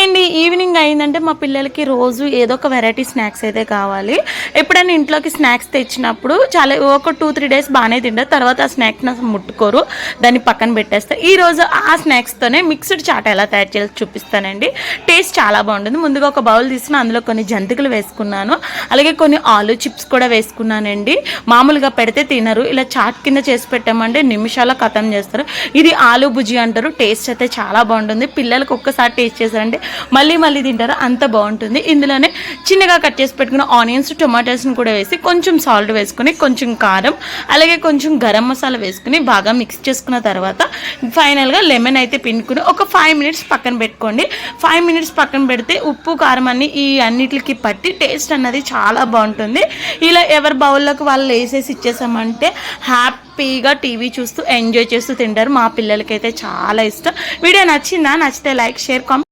అండి ఈవినింగ్ అయిందంటే మా పిల్లలకి రోజు ఏదో ఒక వెరైటీ స్నాక్స్ అయితే కావాలి. ఎప్పుడైనా ఇంట్లోకి స్నాక్స్ తెచ్చినప్పుడు చాలా ఒక టూ త్రీ డేస్ బాగానే తింటారు. తర్వాత ఆ స్నాక్స్ అసలు ముట్టుకోరు. దాన్ని పక్కన పెట్టేస్తారు. ఈ రోజు ఆ స్నాక్స్తోనే మిక్స్డ్ చాట్ ఎలా తయారు చేసి చూపిస్తానండి. టేస్ట్ చాలా బాగుంటుంది. ముందుగా ఒక బౌల్ తీసుకుని అందులో కొన్ని జంతికలు వేసుకున్నాను. అలాగే కొన్ని ఆలు చిప్స్ కూడా వేసుకున్నానండి. మామూలుగా పెడితే తినరు. ఇలా చాట్ కింద చేసి పెట్టామంటే నిమిషాల కథం చేస్తారు. ఇది ఆలు భుజి అంటారు. టేస్ట్ అయితే చాలా బాగుంటుంది. పిల్లలకు ఒక్కసారి టేస్ట్ చేశారంటే మళ్ళీ మళ్ళీ తింటారు? అంత బాగుంటుంది. ఇందులోనే చిన్నగా కట్ చేసి పెట్టుకున్న ఆనియన్స్ టొమాటోస్ని కూడా వేసి కొంచెం సాల్ట్ వేసుకుని కొంచెం కారం అలాగే కొంచెం గరం మసాలా వేసుకుని బాగా మిక్స్ చేసుకున్న తర్వాత ఫైనల్గా లెమన్ అయితే పిండుకుని ఒక ఫైవ్ మినిట్స్ పక్కన పెట్టుకోండి. ఫైవ్ మినిట్స్ పక్కన పెడితే ఉప్పు కారం అన్ని ఈ అన్నిటికి పట్టి టేస్ట్ అన్నది చాలా బాగుంటుంది. ఇలా ఎవరి బౌల్లోకి వాళ్ళు వేసేసి ఇచ్చేసామంటే హ్యాపీగా టీవీ చూస్తూ ఎంజాయ్ చేస్తూ తింటారు. మా పిల్లలకైతే చాలా ఇష్టం. వీడియో నచ్చిందా? నచ్చితే లైక్ షేర్ కామెంట్